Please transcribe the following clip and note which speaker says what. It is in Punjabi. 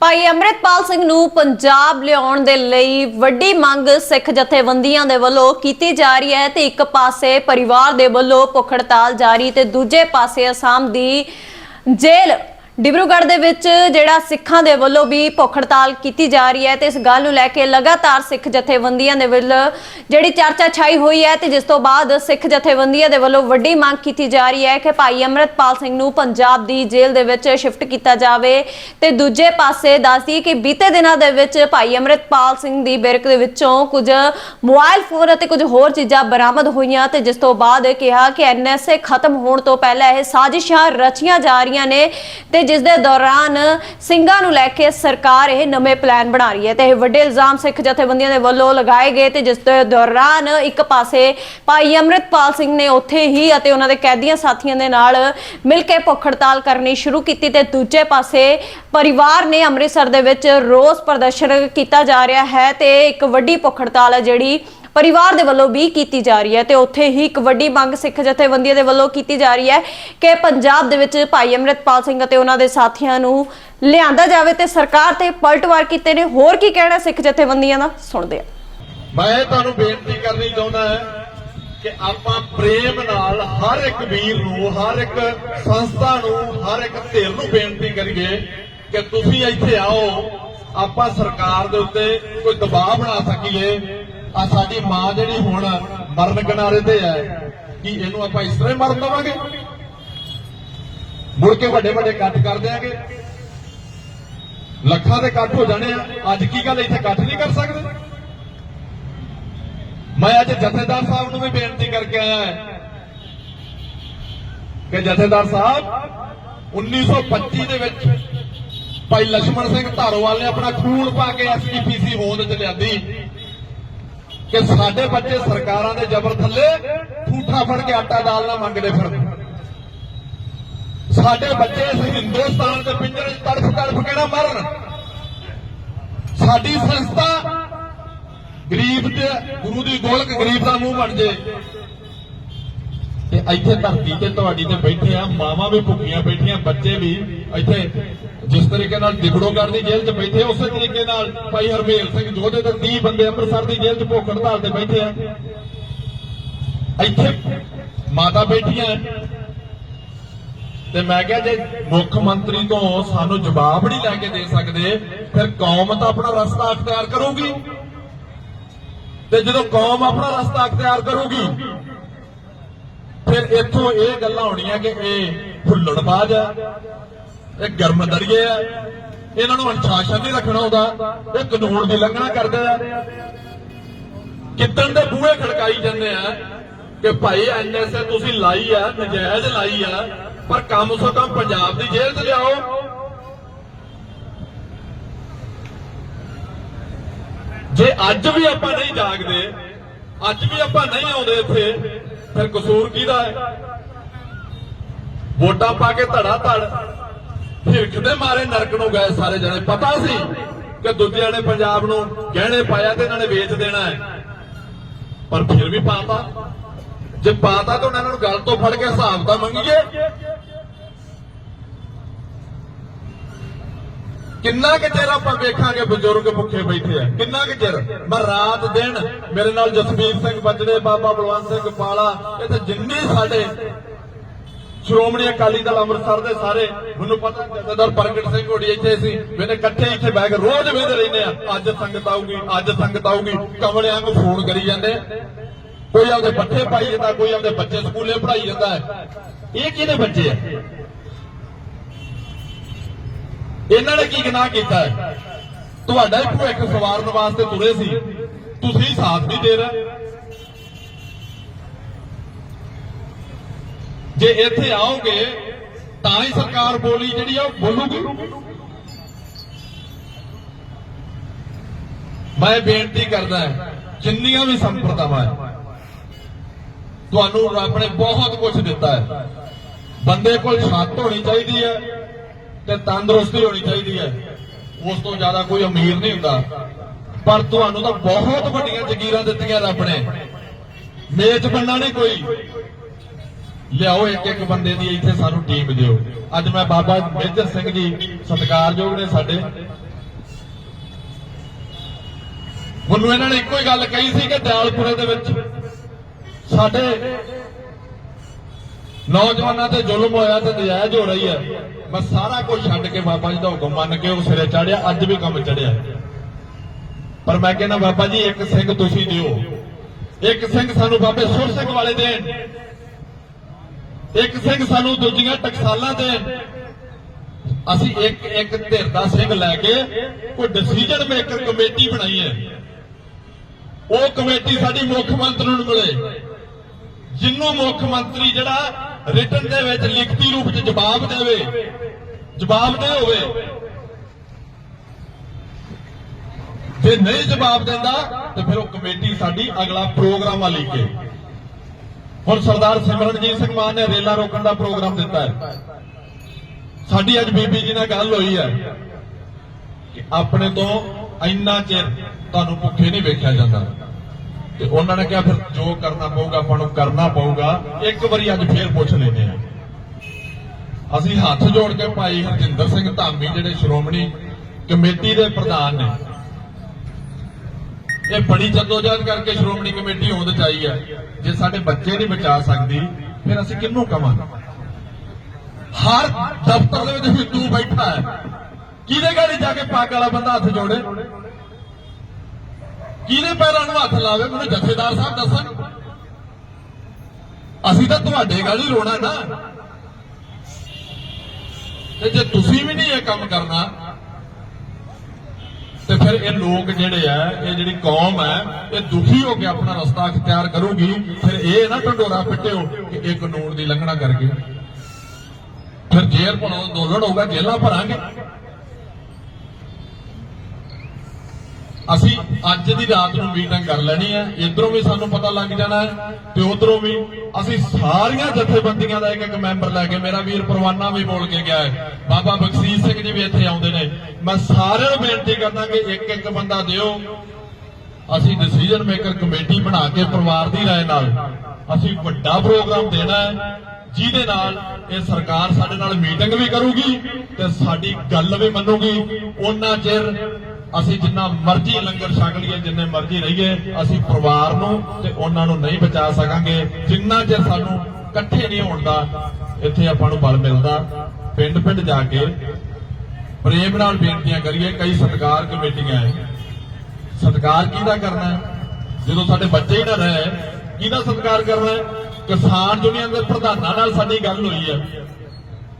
Speaker 1: ਭਾਈ ਅੰਮ੍ਰਿਤਪਾਲ ਸਿੰਘ ਨੂੰ ਪੰਜਾਬ ਲਿਆਉਣ ਦੇ ਲਈ ਵੱਡੀ ਮੰਗ ਸਿੱਖ ਜਥੇਬੰਦੀਆਂ ਦੇ ਵੱਲੋਂ ਕੀਤੀ ਜਾ ਰਹੀ ਹੈ ਤੇ ਇੱਕ ਪਾਸੇ ਪਰਿਵਾਰ ਦੇ ਵੱਲੋਂ ਭੁੱਖ ਹੜਤਾਲ ਜਾਰੀ ਤੇ ਦੂਜੇ ਪਾਸੇ ਅਸਾਮ ਦੀ ਜੇਲ੍ਹ ਡਿਬਰੂਗੜ੍ਹ ਦੇ ਵਿੱਚ ਜਿਹੜਾ ਸਿੱਖਾਂ ਦੇ ਵੱਲੋਂ ਵੀ ਭੁੱਖ ਹੜਤਾਲ ਕੀਤੀ ਜਾ ਰਹੀ ਹੈ ਤੇ ਇਸ ਗੱਲ ਨੂੰ ਲੈ ਕੇ ਲਗਾਤਾਰ ਸਿੱਖ ਜਥੇਬੰਦੀਆਂ ਦੇ ਵੱਲ ਜਿਹੜੀ ਚਰਚਾ ਛਾਈ ਹੋਈ ਹੈ ਤੇ ਜਿਸ ਤੋਂ ਬਾਅਦ ਸਿੱਖ ਜਥੇਬੰਦੀਆਂ ਦੇ ਵੱਲੋਂ ਵੱਡੀ ਮੰਗ ਕੀਤੀ ਜਾ ਰਹੀ ਹੈ ਕਿ ਭਾਈ ਅੰਮ੍ਰਿਤਪਾਲ ਸਿੰਘ ਨੂੰ ਪੰਜਾਬ ਦੀ ਜੇਲ੍ਹ ਦੇ ਵਿੱਚ ਸ਼ਿਫਟ ਕੀਤਾ ਜਾਵੇ। ਤੇ ਦੂਜੇ ਪਾਸੇ ਦੱਸਦੀ ਕਿ ਬੀਤੇ ਦਿਨਾਂ ਦੇ ਵਿੱਚ ਭਾਈ ਅੰਮ੍ਰਿਤਪਾਲ ਸਿੰਘ ਦੀ ਬਿਰਕ ਦੇ ਵਿੱਚੋਂ ਕੁਝ ਮੋਬਾਈਲ ਫੋਨ ਅਤੇ ਕੁਝ ਹੋਰ ਚੀਜ਼ਾਂ ਬਰਾਮਦ ਹੋਈਆਂ ਤੇ ਜਿਸ ਤੋਂ ਬਾਅਦ ਕਿਹਾ ਕਿ ਐਨਐਸਏ ਖਤਮ ਹੋਣ ਤੋਂ ਪਹਿਲਾਂ ਇਹ ਸਾਜ਼ਿਸ਼ਾਂ ਰਚੀਆਂ ਜਾ ਰਹੀਆਂ ਨੇ ਤੇ ਜਿਸ ਦੇ ਦੌਰਾਨ ਸਿੰਘਾਂ ਨੂੰ ਲੈ ਕੇ ਸਰਕਾਰ ਇਹ ਨਵੇਂ ਪਲਾਨ ਬਣਾ ਰਹੀ ਹੈ ਤੇ ਇਹ ਵੱਡੇ ਇਲਜ਼ਾਮ ਸਿੱਖ ਜਥੇਬੰਦੀਆਂ ਦੇ ਵੱਲੋਂ ਲਗਾਏ ਗਏ ਤੇ ਜਿਸ ਦੇ ਦੌਰਾਨ ਇੱਕ ਪਾਸੇ ਭਾਈ ਅੰਮ੍ਰਿਤਪਾਲ ਸਿੰਘ ਨੇ ਉੱਥੇ ਹੀ ਅਤੇ ਉਹਨਾਂ ਦੇ ਕੈਦੀਆਂ ਸਾਥੀਆਂ ਦੇ ਨਾਲ ਮਿਲ ਕੇ ਭੁੱਖ ਹੜਤਾਲ ਕਰਨੀ ਸ਼ੁਰੂ ਕੀਤੀ ਤੇ ਦੂਜੇ ਪਾਸੇ ਪਰਿਵਾਰ ਨੇ ਅੰਮ੍ਰਿਤਸਰ ਦੇ ਵਿੱਚ ਰੋਸ ਪ੍ਰਦਰਸ਼ਨ ਕੀਤਾ ਜਾ ਰਿਹਾ ਹੈ ਤੇ ਇੱਕ ਵੱਡੀ ਭੁੱਖ ਹੜਤਾਲ ਹੈ ਜਿਹੜੀ ਪਰਿਵਾਰ ਦੇ ਵੱਲੋਂ ਵੀ ਕੀਤੀ ਜਾ ਰਹੀ ਹੈ ਤੇ ਉੱਥੇ ਹੀ ਇੱਕ ਵੱਡੀ ਮੰਗ ਸਿੱਖ ਜਥੇਬੰਦੀਆਂ ਦੇ ਵੱਲੋਂ ਕੀਤੀ ਜਾ ਰਹੀ ਹੈ ਕਿ ਪੰਜਾਬ ਦੇ ਵਿੱਚ ਭਾਈ ਅੰਮ੍ਰਿਤਪਾਲ ਸਿੰਘ ਅਤੇ ਉਹਨਾਂ ਦੇ ਸਾਥੀਆਂ ਨੂੰ ਲਿਆਂਦਾ ਜਾਵੇ ਤੇ ਸਰਕਾਰ ਤੇ ਪਲਟਵਾਰ ਕੀਤੇ ਨੇ। ਹੋਰ ਕੀ ਕਹਿਣਾ ਸਿੱਖ ਜਥੇਬੰਦੀਆਂ ਦਾ? ਸੁਣਦੇ ਆ
Speaker 2: ਮੈਂ ਤੁਹਾਨੂੰ ਬੇਨਤੀ ਕਰਨੀ ਚਾਹੁੰਦਾ ਹਾਂ ਕਿ ਆਪਾਂ ਪ੍ਰੇਮ ਨਾਲ ਹਰ ਇੱਕ ਵੀਰ ਨੂੰ, ਹਰ ਇੱਕ ਸੰਸਥਾ ਨੂੰ, ਹਰ ਇੱਕ ਧਿਰ ਨੂੰ ਬੇਨਤੀ ਕਰੀਏ ਕਿ ਤੁਸੀਂ ਇੱਥੇ ਆਓ, ਆਪਾਂ ਸਰਕਾਰ ਦੇ ਉੱਤੇ ਕੋਈ ਦਬਾਅ ਬਣਾ ਸਕੀਏ। ਆ ਸਾਡੀ ਮਾਂ ਜਿਹੜੀ ਹੁਣ ਮਰਨ ਕਿਨਾਰੇ ਤੇ ਹੈ, ਕਿ ਇਹਨੂੰ ਆਪਾਂ ਇਸ ਤਰ੍ਹਾਂ ਹੀ ਮਰ ਦਵਾਂਗੇ? ਮੁੜ ਕੇ ਵੱਡੇ ਵੱਡੇ ਕੱਟ ਕਰ ਦਿਆਂਗੇ। ਲੱਖਾਂ ਦੇ ਕੱਟ ਹੋ ਜਾਣੇ ਆ, ਅੱਜ ਕੀ ਗੱਲ ਇੱਥੇ ਕੱਟ ਨਹੀਂ ਕਰ ਸਕਦੇ? ਮੈਂ ਅੱਜ ਜਥੇਦਾਰ ਸਾਹਿਬ ਨੂੰ ਵੀ ਬੇਨਤੀ ਕਰਕੇ ਆਇਆ ਹੈ ਕਿ ਜਥੇਦਾਰ ਸਾਹਿਬ 1925 ਦੇ ਵਿੱਚ ਭਾਈ ਲక్ష్మణ ਸਿੰਘ ਧਾਰੋਵਾਲ ਨੇ ਆਪਣਾ ਖੂਨ ਪਾ ਕੇ ਐਸਜੀਪੀਸੀ ਹੋਂਦ ਚ ਲਿਆਂਦੀ। ਕਿ ਸਾਡੇ ਬੱਚੇ ਸਰਕਾਰਾਂ ਦੇ ਜ਼ਬਰ ਥੱਲੇ ਠੂਠਾ ਫੜ ਕੇ ਆਟਾ ਦਾਲ ਨਾ ਮੰਗਦੇ ਫਿਰਦੇ ਸਾਡੇ ਬੱਚੇ ਹਿੰਦੁਸਤਾਨ ਦੇ ਪਿੰਜਰੇ 'ਚ ਤੜਫ ਤੜਫ ਕੇ ਨਾ ਮਰਨ? ਸਾਡੀ ਸੰਸਥਾ ਗਰੀਬ ਤੇ ਗੁਰੂ ਦੀ ਗੋਲਕ ਗਰੀਬ ਦਾ ਮੂੰਹ ਬਣ ਜੇ। ਤੇ ਇੱਥੇ ਧਰਤੀ ਤੇ ਤੁਹਾਡੀ ਤੇ ਬੈਠੇ ਆ, ਮਾਵਾਂ ਵੀ ਭੁੱਖੀਆਂ ਬੈਠੀਆਂ, ਬੱਚੇ ਵੀ ਇੱਥੇ ਜਿਸ ਤਰੀਕੇ ਨਾਲ ਦਿਬੜੋਗੜ੍ਹ ਦੀ ਜੇਲ੍ਹ 'ਚ ਬੈਠੇ, ਉਸੇ ਤਰੀਕੇ ਨਾਲ ਭਾਈ ਹਰਮੇਲ ਸਿੰਘ ਜੋਧੇ ਤੇ 30 ਬੰਦੇ ਅੰਮ੍ਰਿਤਸਰ ਦੀ ਜੇਲ੍ਹ 'ਚ ਭੁੱਖ ਹੜਤਾਲ ਤੇ ਬੈਠੇ ਆ। ਇੱਥੇ ਮਾਤਾ ਬੈਠੀਆਂ ਤੇ ਮੈਂ ਕਿਹਾ ਜੇ ਮੁੱਖ ਮੰਤਰੀ ਤੋਂ ਸਾਨੂੰ ਜਵਾਬ ਨਹੀਂ ਲੈ ਕੇ ਦੇ ਸਕਦੇ, ਫਿਰ ਕੌਮ ਤਾਂ ਆਪਣਾ ਰਸਤਾ ਅਖਤਿਆਰ ਕਰੂਗੀ। ਤੇ ਜਦੋਂ ਕੌਮ ਆਪਣਾ ਰਸਤਾ ਅਖਤਿਆਰ ਕਰੂਗੀ, ਫਿਰ ਇੱਥੋਂ ਇਹ ਗੱਲਾਂ ਹੋਣੀਆਂ ਕਿ ਇਹ ਫੁੱਲੜਬਾਜ਼ ਹੈ ਇਹ ਗਰਮ ਗਰਮਦੜੀਏ ਆ। ਇਹਨਾਂ ਨੂੰ ਅਨੁਸ਼ਾਸਨ ਨਹੀਂ ਰੱਖਣਾ ਹੁੰਦਾ ਇਹ ਕਾਨੂੰਨ ਦੀ ਲੰਘਣਾ ਕਰਦੇ ਆ। ਕਿੱਦਣ ਦੇ ਬੂਹੇ ਖੜਕਾਈ ਜਾਂਦੇ ਆ ਕਿ ਭਾਈ ਐਨਐਸਏ ਤੁਸੀਂ ਲਾਈ ਆ, ਨਜਾਇਜ਼ ਲਾਈ ਆ, ਪਰ ਕੰਮ ਸੋ ਕਮ ਪੰਜਾਬ ਦੀ ਜੇਲ੍ਹ 'ਚ ਲਿਆਓ। ਜੇ ਅੱਜ ਵੀ ਆਪਾਂ ਨਹੀਂ ਜਾਗਦੇ, ਅੱਜ ਵੀ ਆਪਾਂ ਨਹੀਂ ਆਉਂਦੇ ਇੱਥੇ, ਫਿਰ ਕਸੂਰ ਕਿਹਦਾ ਹੈ? ਵੋਟਾਂ ਪਾ ਕੇ ਧੜਾ ਧੜ। ਹਿਰਖ ਦੇ ਮਾਰੇ ਨਰਕ ਨੂੰ ਗਏ ਸਾਰੇ ਜਣੇ। ਪਤਾ ਸੀ ਕਿ ਦੂਜਿਆਂ ਨੇ ਪੰਜਾਬ ਨੂੰ ਗਹਿਣੇ ਪਾਇਆ ਤੇ ਇਹਨਾਂ ਨੇ ਵੇਚ ਦੇਣਾ ਹੈ। ਪਰ ਫਿਰ ਵੀ ਪਾਤਾ। ਜੇ ਪਾਤਾ ਤਾਂ ਉਹਨਾਂ ਨੂੰ ਗੱਲ ਤੋਂ ਫੜ ਕੇ ਹਿਸਾਬ ਤਾਂ ਮੰਗੀਏ। ਕਿੰਨਾ ਕੁ ਚਿਰ ਆਪਾਂ ਵੇਖਾਂਗੇ ਬਜ਼ੁਰਗ ਭੁੱਖੇ ਬੈਠੇ ਆ? ਕਿੰਨਾ ਕੁ ਚਿਰ? ਮੈਂ ਰਾਤ ਦਿਨ ਮੇਰੇ ਨਾਲ ਜਸਬੀਰ ਸਿੰਘ ਬੱਜੜੇ, ਬਾਬਾ ਬਲਵੰਤ ਸਿੰਘ ਪਾਲਾ, ਇੱਥੇ ਜਿੰਨੇ ਸਾਡੇ ਸ਼੍ਰੋਮਣੀ ਅਕਾਲੀ ਦਲ ਅੰਮ੍ਰਿਤਸਰ ਦੇ ਸਾਰੇ, ਮੈਨੂੰ ਪਤਾ ਜਥੇਦਾਰ ਪ੍ਰਗਟ ਸਿੰਘ ਹੋੜੀ ਇੱਥੇ ਸੀ, ਮੈਨੇ ਇਕੱਠੇ ਇੱਥੇ ਬੈਠ ਕੇ ਰੋਜ਼ ਵੇਂਦੇ ਰਹਿੰਦੇ ਆ। ਅੱਜ ਸੰਗਤ ਆਊਗੀ, ਅੱਜ ਸੰਗਤ ਆਊਗੀ ਕਮਲਿਆਂ ਨੂੰ ਫੋਨ ਕਰੀ ਜਾਂਦੇ ਕੋਈ ਆਪਦੇ ਬੱਚੇ ਪਾਈ ਜਾਂਦਾ, ਕੋਈ ਆਪਦੇ ਬੱਚੇ ਸਕੂਲੇ ਪੜਾਈ ਜਾਂਦਾ ਹੈ। ਇਹ ਕਿਹਦੇ ਬੱਚੇ ਆ? ਇਹਨਾਂ ਨੇ ਕੀ ਗੁਨਾਹ ਕੀਤਾ ਹੈ? ਤੁਹਾਡਾ ਹੀ ਭੁੱਖ ਸਵਾਰਨ ਵਾਸਤੇ ਤੁਰੇ ਸੀ। ਤੁਸੀਂ ਸਾਥ ਨਹੀਂ ਦੇ ਰਹੇ। ਜੇ ਇੱਥੇ ਆਓਗੇ, ਤਾਂ ਹੀ ਸਰਕਾਰ ਬੋਲੀ ਜਿਹੜੀ ਆ ਉਹ ਬੋਲੂਗੀ। ਮੈਂ ਬੇਨਤੀ ਕਰਦਾ ਜਿੰਨੀਆਂ ਵੀ ਸੰਪਰਦਾਵਾਂ ਹੈ, ਤੁਹਾਨੂੰ ਰੱਬ ਨੇ ਬਹੁਤ ਕੁਝ ਦਿੱਤਾ ਹੈ। ਬੰਦੇ ਕੋਲ ਛੱਤ ਹੋਣੀ ਚਾਹੀਦੀ ਹੈ ਤੇ ਤੰਦਰੁਸਤੀ ਹੋਣੀ ਚਾਹੀਦੀ ਹੈ। ਉਸ ਤੋਂ ਜ਼ਿਆਦਾ ਕੋਈ ਅਮੀਰ ਨਹੀਂ ਹੁੰਦਾ। ਪਰ ਤੁਹਾਨੂੰ ਤਾਂ ਬਹੁਤ ਵੱਡੀਆਂ ਜ਼ਗੀਰਾਂ ਦਿੱਤੀਆਂ ਰੱਬ ਨੇ। ਮੇਚ ਬੰਨਾ ਨਹੀਂ ਕੋਈ। ਲਿਆਓ ਇੱਕ ਇੱਕ ਬੰਦੇ ਦੀ ਇੱਥੇ ਸਾਨੂੰ ਟੀਮ ਦਿਓ। ਅੱਜ ਮੈਂ ਬਾਬਾ ਮੇਜਰ ਸਿੰਘ ਜੀ ਸਤਿਕਾਰਯੋਗ ਨੇ ਸਾਡੇ। ਮੈਨੂੰ ਇਹਨਾਂ ਨੇ ਇੱਕੋ ਹੀ ਗੱਲ ਕਹੀ ਸੀ ਕਿ ਦਿਆਲਪੁਰੇ ਦੇ ਵਿੱਚ ਸਾਡੇ ਨੌਜਵਾਨਾਂ ਤੇ ਜ਼ੁਲਮ ਹੋਇਆ ਤੇ ਨਜਾਇਜ਼ ਹੋ ਰਹੀ ਹੈ। ਮੈਂ ਸਾਰਾ ਕੁਝ ਛੱਡ ਕੇ ਬਾਬਾ ਜੀ ਦਾ ਹੁਕਮ ਮੰਨ ਕੇ ਉਹ ਸਿਰੇ ਚੜਿਆ ਅੱਜ ਵੀ ਕੰਮ ਚੜਿਆ ਪਰ ਮੈਂ ਕਹਿੰਦਾ, ਬਾਬਾ ਜੀ, ਇੱਕ ਸਿੰਘ ਤੁਸੀਂ ਦਿਓ। ਇੱਕ ਸਿੰਘ ਸਾਨੂੰ ਬਾਬੇ ਸੁਰ ਸਿੰਘ ਵਾਲੇ ਦੇਣ। ਇੱਕ ਸਿੰਘ ਸਾਨੂੰ ਦੂਜੀਆਂ ਟਕਸਾਲਾਂ ਦੇਣ ਅਸੀਂ ਇੱਕ ਇੱਕ ਧਿਰ ਦਾ ਸਿੰਘ ਲੈ ਕੇ ਕੋਈ ਡਿਸੀਜਨ ਮੇਕਰ ਕਮੇਟੀ ਬਣਾਈ ਹੈ। ਉਹ ਕਮੇਟੀ ਸਾਡੀ ਮੁੱਖ ਮੰਤਰੀ ਨੂੰ ਮਿਲੇ। ਜਿੰਨੂੰ ਮੁੱਖ ਮੰਤਰੀ ਜਿਹੜਾ ਰਿਟਨ ਦੇ ਵਿੱਚ ਲਿਖਤੀ ਰੂਪ ਚ ਜਵਾਬ ਦੇਵੇ, ਜਵਾਬ ਦੇ ਹੋਵੇ। ਜੇ ਨਹੀਂ ਜਵਾਬ ਦਿੰਦਾ, ਤੇ ਫਿਰ ਉਹ ਕਮੇਟੀ ਸਾਡੀ ਅਗਲਾ ਪ੍ਰੋਗਰਾਮ ਆ ਵਾਲੀ ਕੇ। ਹੁਣ ਸਰਦਾਰ ਸਿਮਰਨਜੀਤ ਸਿੰਘ ਮਾਨ ਨੇ ਰੇਲਾ ਰੋਕਣ ਦਾ ਪ੍ਰੋਗਰਾਮ ਦਿੱਤਾ ਹੈ। ਸਾਡੀ ਅੱਜ ਬੀਬੀ ਜੀ ਨਾਲ ਗੱਲ ਹੋਈ ਹੈ ਕਿ ਆਪਣੇ ਤੋਂ ਇੰਨਾ ਚਿਰ ਤੁਹਾਨੂੰ ਭੁੱਖੇ ਨਹੀਂ ਵੇਖਿਆ ਜਾਂਦਾ। ਤੇ ਉਹਨਾਂ ਨੇ ਕਿਹਾ ਫਿਰ ਜੋ ਕਰਨਾ ਪਊਗਾ ਆਪਾਂ ਨੂੰ ਕਰਨਾ ਪਊਗਾ, ਇੱਕ ਵਾਰੀ ਅੱਜ ਫੇਰ ਪੁੱਛ ਲੈਨੇ ਆ ਅਸੀਂ ਹੱਥ ਜੋੜ ਕੇ ਭਾਈ ਹਰਜਿੰਦਰ ਸਿੰਘ ਧਾਮੀ, ਜਿਹੜੇ ਸ਼੍ਰੋਮਣੀ ਕਮੇਟੀ ਦੇ ਪ੍ਰਧਾਨ ਨੇ ਇਹ ਬੜੀ ਜਦੋਜਹਿਦ ਕਰਕੇ ਸ਼੍ਰੋਮਣੀ ਕਮੇਟੀ ਹੋਂਦ ਚ ਆਈ ਹੈ, ਜੇ ਸਾਡੇ ਬੱਚੇ ਨਹੀਂ ਬਚਾ ਸਕਦੀ, ਫਿਰ ਅਸੀਂ ਕਿਹਨੂੰ ਕਵਾਂ ਹਰ ਦਫ਼ਤਰ ਦੇ ਵਿੱਚ ਹਿੰਦੂ ਬੈਠਾ ਹੈ। ਕਿਹਦੇ ਗਾੜੀ ਜਾ ਕੇ ਪੱਗ ਵਾਲਾ ਬੰਦਾ ਹੱਥ ਜੋੜੇ? ਕਿਹਦੇ ਪੈਰਾਂ ਨੂੰ ਹੱਥ ਲਾਵੇ? ਮੈਨੂੰ ਜਥੇਦਾਰ ਸਾਹਿਬ ਦੱਸਣ। ਅਸੀਂ ਤਾਂ ਤੁਹਾਡੇ ਗੱਲ ਹੀ ਰੋਣਾ ਨਾ। ਤੇ ਜੇ ਤੁਸੀਂ ਵੀ ਨਹੀਂ ਇਹ ਕੰਮ ਕਰਨਾ ਫਿਰ ਇਹ ਲੋਕ ਜਿਹੜੇ ਆ, ਇਹ ਜਿਹੜੀ ਕੌਮ ਹੈ ਇਹ ਦੁਖੀ ਹੋ ਕੇ ਆਪਣਾ ਰਸਤਾ ਅਖਤਿਆਰ ਕਰੂਗੀ, ਫਿਰ ਇਹ ਨਾ ਢੰਡੋਰਾ ਪਿੱਟਿਓ ਕਿ ਇਹ ਕਾਨੂੰਨ ਦੀ ਲੰਘਣਾ ਕਰਕੇ। ਫਿਰ ਜੇਲ੍ਹ ਭਰੋ ਅੰਦੋਲਨ ਹੋਊਗਾ, ਜੇਲ੍ਹਾਂ ਭਰਾਂਗੇ। ਅਸੀਂ ਅੱਜ ਦੀ ਰਾਤ ਨੂੰ ਮੀਟਿੰਗ ਕਰ ਲੈਣੀ ਹੈ ਇਧਰੋਂ ਵੀ ਸਾਨੂੰ ਪਤਾ ਲੱਗ ਜਾਣਾ ਹੈ ਤੇ ਉਧਰੋਂ ਵੀ ਅਸੀਂ ਸਾਰੀਆਂ ਜਥੇਬੰਦੀਆਂ ਦਾ ਇੱਕ ਇੱਕ ਮੈਂਬਰ ਲੈ ਕੇ ਮੇਰਾ ਵੀਰ ਪਰਵਾਨਾ ਵੀ ਬੋਲ ਕੇ ਗਿਆ ਹੈ ਬਾਬਾ ਬਖਸ਼ੀਸ਼ ਸਿੰਘ ਜੀ ਵੀ ਇੱਥੇ ਆਉਂਦੇ ਨੇ ਮੈਂ ਸਾਰਿਆਂ ਨੂੰ ਬੇਨਤੀ ਕਰਦਾ ਕਿ ਇੱਕ ਇੱਕ ਬੰਦਾ ਦਿਓ ਅਸੀਂ ਡਿਸੀਜਨ ਮੇਕਰ ਕਮੇਟੀ ਬਣਾ ਕੇ ਪਰਿਵਾਰ ਦੀ رائے ਨਾਲ ਅਸੀਂ ਵੱਡਾ ਪ੍ਰੋਗਰਾਮ ਦੇਣਾ ਹੈ ਜਿਹਦੇ ਨਾਲ ਇਹ ਸਰਕਾਰ ਸਾਡੇ ਨਾਲ ਮੀਟਿੰਗ ਵੀ ਕਰੂਗੀ ਤੇ ਸਾਡੀ ਗੱਲ ਵੀ ਮੰਨੂਗੀ ਉਹਨਾਂ ਚਿਰ ਅਸੀਂ ਜਿੰਨਾ ਮਰਜ਼ੀ ਲੰਗਰ ਛਕ ਲਈਏ, ਜਿੰਨੇ ਮਰਜ਼ੀ ਰਹੀਏ, ਅਸੀਂ ਪਰਿਵਾਰ ਨੂੰ ਤੇ ਉਹਨਾਂ ਨੂੰ ਨਹੀਂ ਬਚਾ ਸਕਾਂਗੇ। ਜਿੰਨਾ ਚਿਰ ਸਾਨੂੰ ਇਕੱਠੇ ਨਹੀਂ ਹੋਣ ਦਾ ਇੱਥੇ ਆਪਾਂ ਨੂੰ ਬਲ ਮਿਲਦਾ ਪਿੰਡ ਪਿੰਡ ਜਾ ਕੇ ਪ੍ਰੇਮ ਨਾਲ ਬੇਨਤੀਆਂ ਕਰੀਏ। ਕਈ ਸਤਕਾਰ ਕਮੇਟੀਆਂ ਹੈ ਸਤਕਾਰ ਕਿਹਦਾ ਕਰਨਾ ਜਦੋਂ ਸਾਡੇ ਬੱਚੇ ਹੀ ਨਾ ਰਹੇ, ਕਿਹਦਾ ਸਤਕਾਰ ਕਰਨਾ ਕਿਸਾਨ ਯੂਨੀਅਨ ਦੇ ਪ੍ਰਧਾਨਾਂ ਨਾਲ ਸਾਡੀ ਗੱਲ ਹੋਈ ਹੈ